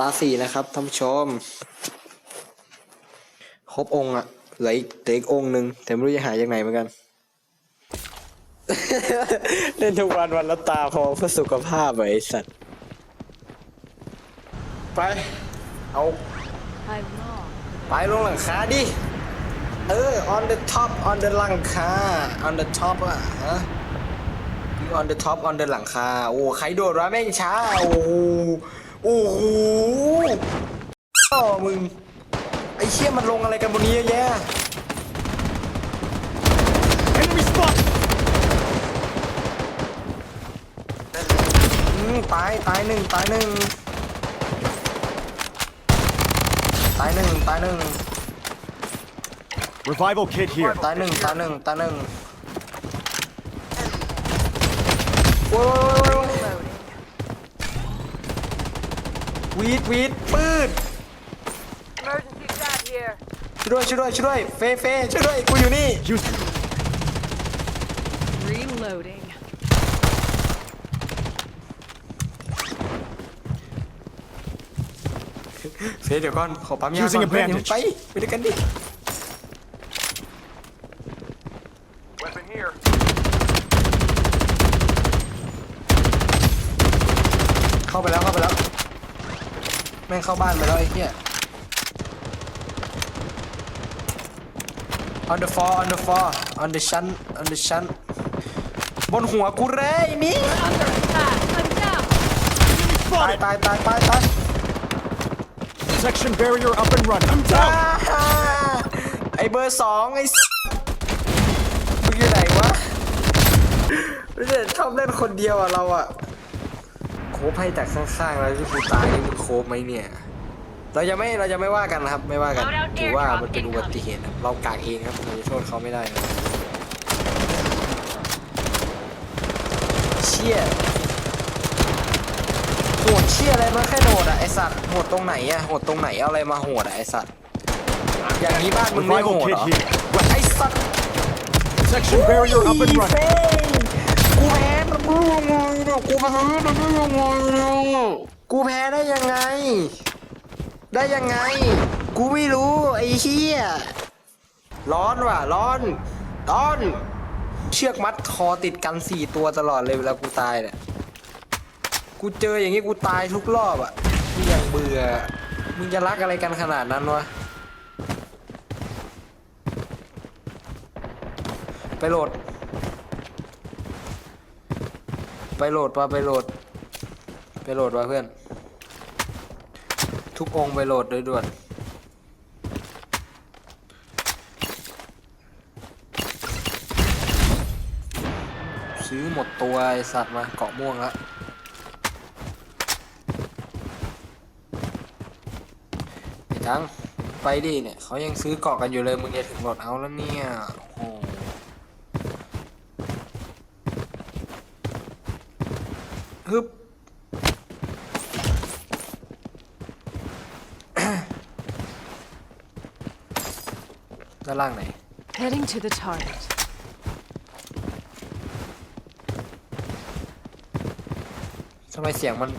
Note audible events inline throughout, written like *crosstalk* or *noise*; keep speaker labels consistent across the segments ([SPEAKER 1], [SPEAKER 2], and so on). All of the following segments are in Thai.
[SPEAKER 1] ตาสี่นะครับท่านผู้ชมครบองค์อะเหลืออีกเหลืออีกองค์หนึ่งแต่ไม่รู้จะหาจากไหนเหมือนกัน เล่นทุกวันวันละตาพอเพื่อสุขภาพอะไอ้สัตว์ไป เอา
[SPEAKER 2] I'm long.
[SPEAKER 1] ไปลงหลังคาดิ เออ on the top on the หลังคา on the top อะฮะ you on the top on the หลังคา โอ้ ใครโดดวะแม่งช้า โอ้ โหโอ้โหอ้อมึง ไอ้เชี่ยมันลงอะไรกันบนนี้เยอะแยะ
[SPEAKER 3] Enemy spot!
[SPEAKER 1] อืมตายตายหนึ่งตายหนึ่งตายหนึ่งตายหนึ่ง
[SPEAKER 3] Revival kit here.
[SPEAKER 1] ตายหนึ่งตายหนึ่งตายหนึ่งโอ้ย วีดวีดปืด
[SPEAKER 2] Emergency shot here.
[SPEAKER 1] ช่วยด้วยช่วยด้วยช่วยด้วยเฟเฟช่วยด้วยกูอยู่นี่
[SPEAKER 3] Use
[SPEAKER 2] Reloading.
[SPEAKER 1] เฟเดี๋ยวก่อนขอปั๊มยา
[SPEAKER 3] Using
[SPEAKER 1] ก่อน
[SPEAKER 3] a
[SPEAKER 1] เพื่อนเดี๋ยว
[SPEAKER 3] bandage
[SPEAKER 1] ไปไปด้วยกันดิ
[SPEAKER 4] Weapon here.
[SPEAKER 1] เข้าไปแล้วเข้าไปแล้ว แม่งเข้าบ้านไปแล้วไอ้เหี้ย on the floor on the floor on the ชั้น on the ชั้น บนหัวกูเลยนี่
[SPEAKER 2] Under attack. I'm down.
[SPEAKER 1] ตายตายตายตายตาย
[SPEAKER 3] protection barrier up and running. I'm
[SPEAKER 1] อ่า
[SPEAKER 3] down!
[SPEAKER 1] ไอเบอร์สองไอ้สัสมึงอยู่ไหนวะไม่ใช่ชอบเล่นคนเดียวอะเราอะโคบให้จากข้างๆแล้วที่กูตายนี่มึงโคบไหมเนี่ย เราจะไม่เราจะไม่ว่ากันนะครับ ไม่ว่ากันถือว่ามันเป็นอุบัติเหตุครับเรากากเองครับเราจะโทษเขาไม่ได้นะเชี่ยโหดเชี่ยอะไรมันแค่โหดอะไอสัตว์โหดตรงไหนอะโหดตรงไหนเอาอะไรมาโหดอะไอสัตว์อย่างนี้บ้านมึงไม่โห
[SPEAKER 3] Revival
[SPEAKER 1] ดเหร
[SPEAKER 3] kit
[SPEAKER 1] อ
[SPEAKER 3] here.
[SPEAKER 1] ไอสัตว์
[SPEAKER 3] Protection barrier up and
[SPEAKER 1] เฟ้
[SPEAKER 3] running.
[SPEAKER 1] กูแพ้มันได้ยังไงเนี่ยกูแพ้มันได้ยังไงเนี่ยกูแพ้ได้ยังไง ได้ยังไง กูไม่รู้ไอ้เหี้ยร้อนว่ะร้อนร้อน เชือกมัดคอติดกันสี่ตัวตลอดเลยเวลากูตายเนี่ยกูเจออย่างงี้กูตายทุกรอบอะกูยังเบื่อมึงจะรักอะไรกันขนาดนั้นวะไปโหลด ไปโหลดปะไปโหลด ไปโหลดวะเพื่อน ทุกองค์ไปโหลดโดยด่วนซื้อหมดตัวไอสัตว์มาเกาะม่วงล้วไอ้จังไปดิเนี่ยเขายังซื้อเกาะกันอยู่เลยมึงจะถึงโหลดเอาแล้วเนี่ย โอ้โห ฮึบ ด้านล่างไหน
[SPEAKER 2] Heading to the target.
[SPEAKER 1] ทำไมเสียงมัน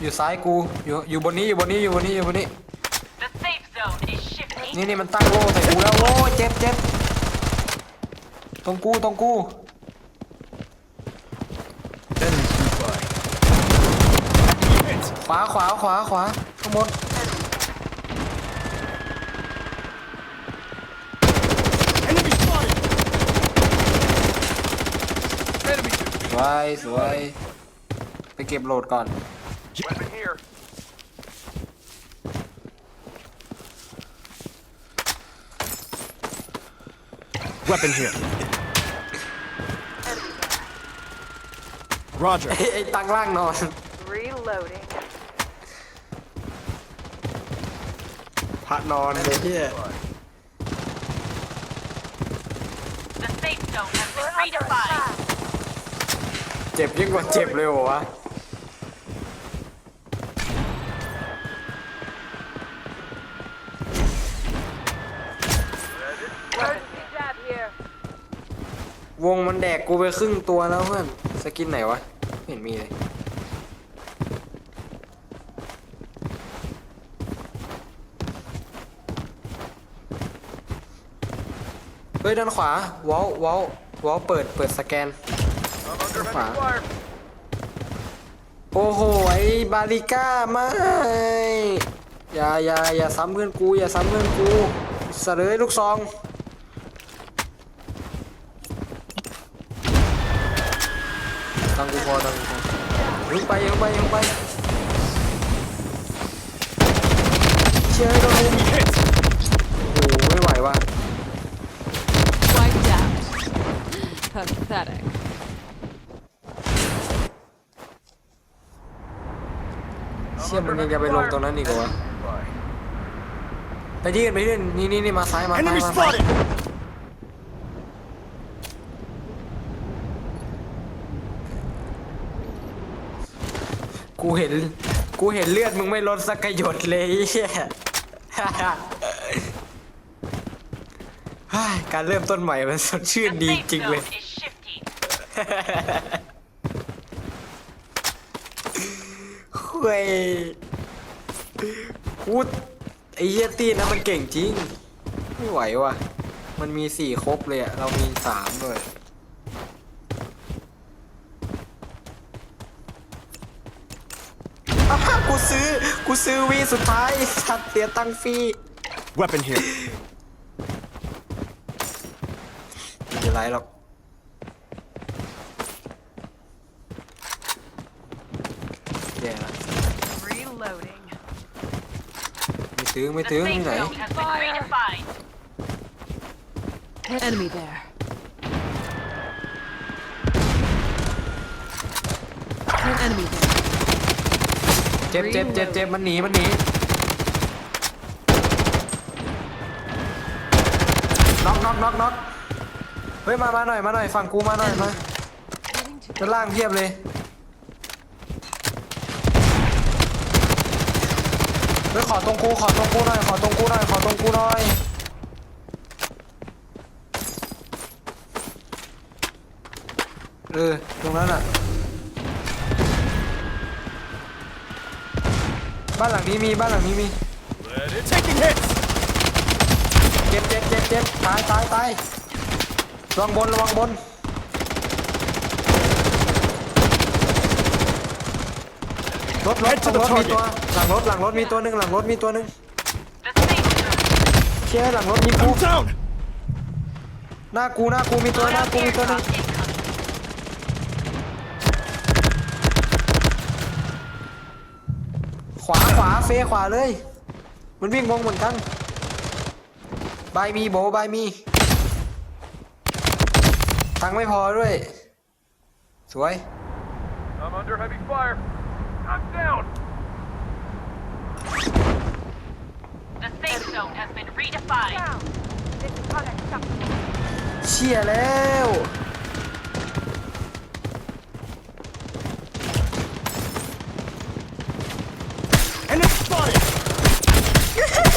[SPEAKER 1] อยู่ซ้ายกู อยู่อยู่บนนี้อยู่บนนี้อยู่บนนี้อยู่บนนี้
[SPEAKER 5] The safe zone is shifting.
[SPEAKER 1] นี่นี่มันตั้งโล่ใส่กูแล้วโอ้ยเจ็บเจ็บตรงกูตรงกู
[SPEAKER 3] Enemy nearby. Hit!
[SPEAKER 1] ขวาขวาขวาขวาข้างบน
[SPEAKER 3] Enemy spotted!
[SPEAKER 1] ส วยสวย ไปเก็บโหลดก่อน
[SPEAKER 4] Weapon here.
[SPEAKER 3] Weapon here. Roger.
[SPEAKER 1] ไอ้ไอ้ตังล่างนอน
[SPEAKER 2] Reloading.
[SPEAKER 1] พระนอนเลยที่
[SPEAKER 5] The safe zone has been redefined.
[SPEAKER 1] เจ็บยิ่งกว่าเจ็บเลยเหวะวงมันแดกกูไปครึ่งตัวแล้วเพื่อน สกินไหนวะเห็นมีเลย เฮ้ยด้านขวา ว้าวว้าวว้าวเปิดเปิดสแกน
[SPEAKER 4] I'm under heavy
[SPEAKER 1] Fire.
[SPEAKER 4] fire.
[SPEAKER 1] โอ้โหไอ้บาริก้าไม่อย่าอย่าอย่าซ้ำเพื่อนกูอย่าซ้ำเพื่อนกูเสลยลูกซองตังกูพอตังกูพอยิงไปยิงไปยิงไปเชื่อให้โดนลุม
[SPEAKER 3] Hit!
[SPEAKER 1] โอ้โหไม่ไหวว่ะ
[SPEAKER 2] Wiped out. Pathetic.
[SPEAKER 1] เชื่อมันยังจะไปลงตรงนั้นอีกเหรอวะ
[SPEAKER 4] Fire.
[SPEAKER 1] ไปที่อื่นไปที่อื่นนี่นี่นี่มาซ้ายมาซ้าย
[SPEAKER 3] Enemy
[SPEAKER 1] มาซ้าย
[SPEAKER 3] spotted!
[SPEAKER 1] กูเห็นกูเห็นเลือดมึงไม่ลดสักกระหยดเลยไอ้เหี้ยเฮ้ยการเริ่มต้นใหม่มันสดชื่น
[SPEAKER 5] The
[SPEAKER 1] ดี
[SPEAKER 5] safe
[SPEAKER 1] จริงเลย
[SPEAKER 5] zone is shifting.
[SPEAKER 1] เฮ้ ยกูไอ้เหี้ยตีนะมันเก่งจริง ไม่ไหวว่ะ มันมีสี่ครบเลยอะเรามีสามด้วยอ้าวกูซื้อ กูซื้อวีสุดท้ายสัตว์เสียตังค์ฟรี
[SPEAKER 3] Weapon here.
[SPEAKER 1] ไม่เป็นไรหรอก แย่ละ
[SPEAKER 2] Reloading.
[SPEAKER 1] ไม่ถึงไม่
[SPEAKER 5] The
[SPEAKER 1] ถึง
[SPEAKER 5] safe
[SPEAKER 1] ที่ไหน
[SPEAKER 5] zone has been redefined.
[SPEAKER 2] Enemy there. Enemy there.
[SPEAKER 1] เจ็บเจ็บเจ็บเจ็บมันหนีมันหนีน็อกน็อกน็อกน็อกเฮ้ยมามาหน่อยมาหน่อยฝั่งกูมาหน่อยมา
[SPEAKER 2] Heading to
[SPEAKER 1] ด้านล่างเพียบเลย ฮ้ยขอตรงกูขอตรงกูหน่อยขอตรงกูหน่อยขอตรงกูหน่อยเออตรงนั้นอะ บ้านหลังนี้มีบ้านหลังนี้มี
[SPEAKER 3] Let it. Taking hits!
[SPEAKER 1] เจ็บเจ็บเจ็บเจ็บตายตายตายระวังบนระวังบน รถรถ
[SPEAKER 3] Head to
[SPEAKER 1] ตรง
[SPEAKER 3] the
[SPEAKER 1] รถมี
[SPEAKER 3] target
[SPEAKER 1] ตัวหลังรถหลังรถมีตัวหนึ่งหลังรถมีตัวหนึ่ง
[SPEAKER 5] The safe zone
[SPEAKER 1] เชี่ยหลังรถมีกู
[SPEAKER 3] I'm down!
[SPEAKER 1] หน้ากูหน้ากูมีตัวหน้ากูมีตัวหนึ่ง
[SPEAKER 5] airdrop incoming.
[SPEAKER 1] ขวาขวาเฟขวาเลย มันวิ่งวงเหมือนกันบายมีโบบายมีตังค์ไม่พอด้วย สวย
[SPEAKER 4] I'm under heavy fire. I'm down.
[SPEAKER 5] The safe zone has been redefined.
[SPEAKER 2] This is unacceptable.
[SPEAKER 1] เชี่ยแล้ว
[SPEAKER 3] Enemy spotted! *laughs* 'Taking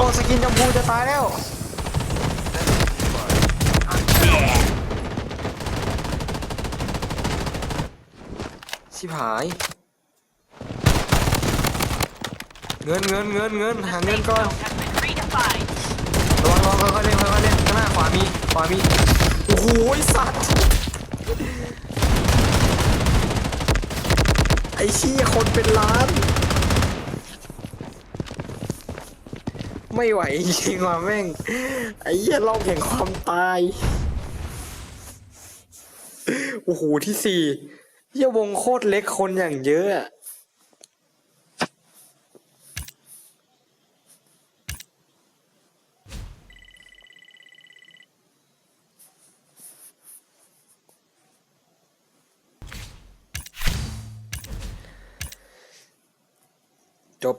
[SPEAKER 1] อ้สกินชมพูจะตายแล้วชิบหาย เงินเงินเงินเงินหา
[SPEAKER 5] The
[SPEAKER 1] เงิน
[SPEAKER 5] safe
[SPEAKER 1] ก่อน
[SPEAKER 5] zone has been redefined.
[SPEAKER 1] ระวังระวังค่อยๆเล่นค่อยๆเล่นข้างหน้าขวามีขวามีโอ้โหไอ้สัตว์ไอ้เชี่ยคนเป็นล้าน ไม่ไหวจริงว่ะแม่ง ไอ้เหี้ยรอบแห่งความตาย โอ้โหที่สี่เหี้ยวงโคตรเล็กคนอย่างเยอะอะจบ